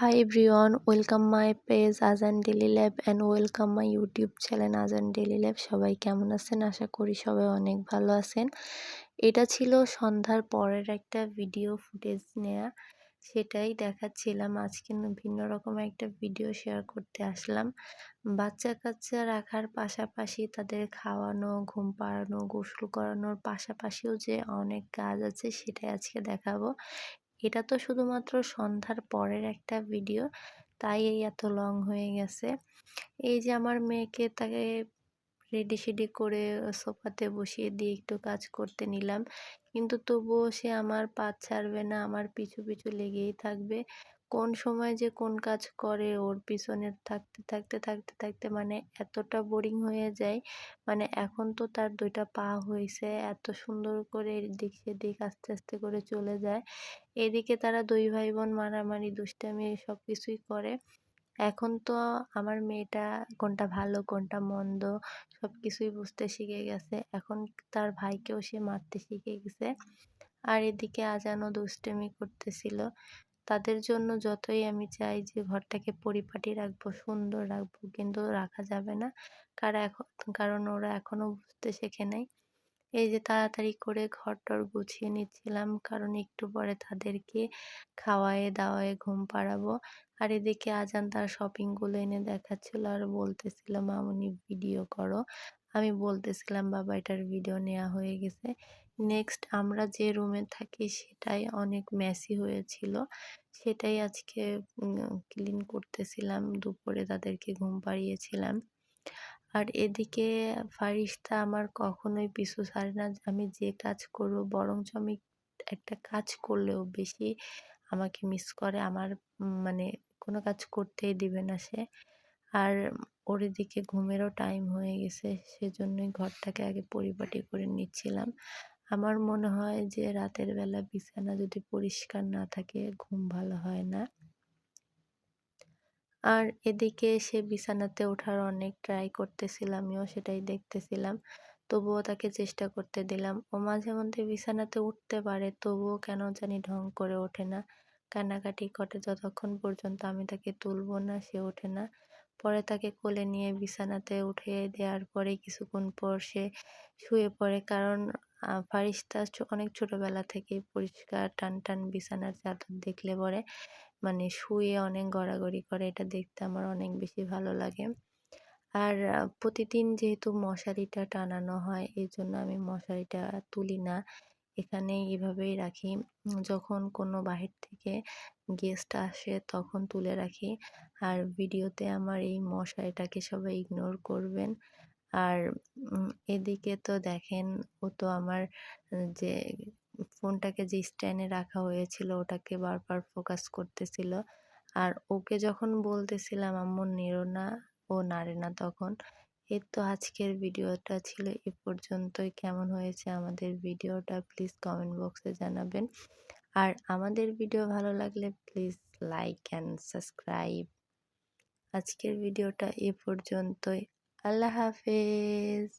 Hi everyone, welcome my page Azan Daily Lab and welcome my YouTube channel Azan Daily Lab সবাই কেমন আছেন? আশা করি সবাই অনেক ভালো আছেন। এটা ছিল সন্ধ্যার পরের একটা ভিডিও ফুটেজ নেয়া। সেটাই দেখাচ্ছিলাম। আজকে ভিন্ন রকম একটা ভিডিও শেয়ার করতে আসলাম। বাচ্চা কাচ্চা রাখার পাশাপাশি তাদের খাওয়ানো ঘুম পাড়ানো গোসল করানোর পাশাপাশিও যে অনেক কাজ আছে সেটাই আজকে দেখাবো। এটা তো শুধুমাত্র সন্ধ্যার পরের একটা ভিডিও, তাই এই এত লং হয়ে গেছে। এই যে আমার মেয়েকে তাকে রেডি সেডি করে সোফাতে বসিয়ে দিয়ে একটু কাজ করতে নিলাম, কিন্তু তবুও সে আমার পা ছাড়বে না, আমার পিছু পিছু লেগেই থাকবে। কোন সময় যে কোন কাজ করে, ওর পিছনে থাকতে থাকতে থাকতে থাকতে মানে এতটা বোরিং হয়ে যায়। মানে এখন তো তার দুইটা পা হয়েছে এত সুন্দর করে এদিক সেদিক আস্তে আস্তে করে চলে যায়। এদিকে তারা দুই ভাই বোন মারামারি, দুষ্টামি সব কিছুই করে। এখন তো আমার মেয়েটা কোনটা ভালো, কোনটা মন্দ সব কিছুই বুঝতে শিখে গেছে। এখন তার ভাইকেও সে মারতে শিখে গেছে। আর এদিকে আজানও দুষ্টামি করতেছিল। তাদের জন্য যতই আমি চাই যে ঘরটাকে পরিপাটি রাখব, সুন্দর রাখব, কিন্তু রাখা যাবে না। কারণ এখন কারণ ওরা এখনও বুঝতে শেখে নাই। এই যে তাড়াতাড়ি করে ঘর টর গুছিয়ে নিচ্ছিলাম, কারণ একটু পরে তাদেরকে খাওয়ায়ে দাওয়ায়ে ঘুম পাড়াবো। আর এদিকে আজান তার শপিংগুলো এনে দেখাচ্ছিল আর বলতেছিল, মামুনি ভিডিও করো। আমি বলতেছিলাম, বাবা, এটার ভিডিও নেওয়া হয়ে গেছে। নেক্সট আমরা যে রুমে থাকি, সেটাই অনেক মেসি হয়েছিল। সেটাই আজকে ক্লিন করতেছিলাম, দুপুরে তাদেরকে ঘুম পাড়িয়েছিলাম। আর এদিকে ফারিস্তা আমার কখনোই পিছু ছাড়ে না। আমি যে কাজ করব, বরঞ্চ আমি একটা কাজ করলেও বেশি আমাকে মিস করে। আমার মানে কোনো কাজ করতেই দিবে না সে। আর ওর এদিকে ঘুমেরও টাইম হয়ে গেছে, সেজন্যই ঘরটাকে আগে পরিপাটি করে নিচ্ছিলাম। আমার মনে হয় যে রাতের বেলা বিছানা যদি পরিষ্কার না থাকে, ঘুম ভালো হয় না। আর এদিকে সে বিছানাতে ওঠার অনেক ট্রাই করতেছিল আমিও সেটাই দেখতেছিলাম। তবুও তাকে চেষ্টা করতে দিলাম। ও মাঝে মধ্যে বিছানাতে উঠতে পারে, তবুও কেন জানি ঢং করে ওঠে না। কান্নাকাটি করে যতক্ষণ পর্যন্ত আমি তাকে তুলব না, সে ওঠে না। পরে তাকে কোলে নিয়ে বিছানাতে উঠে দেওয়ার পরে কিছুক্ষণ পর সে শুয়ে পড়ে। কারণ ফারিস্তা অনেক ছোটবেলা থেকে পরিষ্কার টান টান বিছানার চাদর দেখলে পরে মানে শুয়ে অনেক গড়াগড়ি করে। এটা দেখতে আমার অনেক বেশি ভালো লাগে। আর প্রতিদিন যেহেতু মশারিটা টানানো হয়, এই জন্য আমি মশারিটা তুলি না। এখানে এভাবেই রাখি। যখন কোনো বাহির থেকে গেস্ট আসে তখন তুলে রাখি। আর ভিডিওতে আমার এই মশারিটাকে সবাই ইগনোর করবেন। আর এদিকে তো দেখেন, ও তো আমার যে, ফোনটাকে যে স্ট্যান্ডে রাখা হয়েছিল, ওটাকে বারবার ফোকাস করতেছিল। আর ওকে যখন বলতেছিলাম, আম্মু নেড়ো না। ও নাড়ে না। তখন এর তো আজকের ভিডিওটা ছিল, এ পর্যন্তই। কেমন হয়েছে আমাদের ভিডিওটা প্লিজ কমেন্ট বক্সে জানাবেন। আর আমাদের ভিডিও ভালো লাগলে প্লিজ লাইক অ্যান্ড সাবস্ক্রাইব আজকের ভিডিওটা এ পর্যন্তই। আল্লাহ হাফেজ।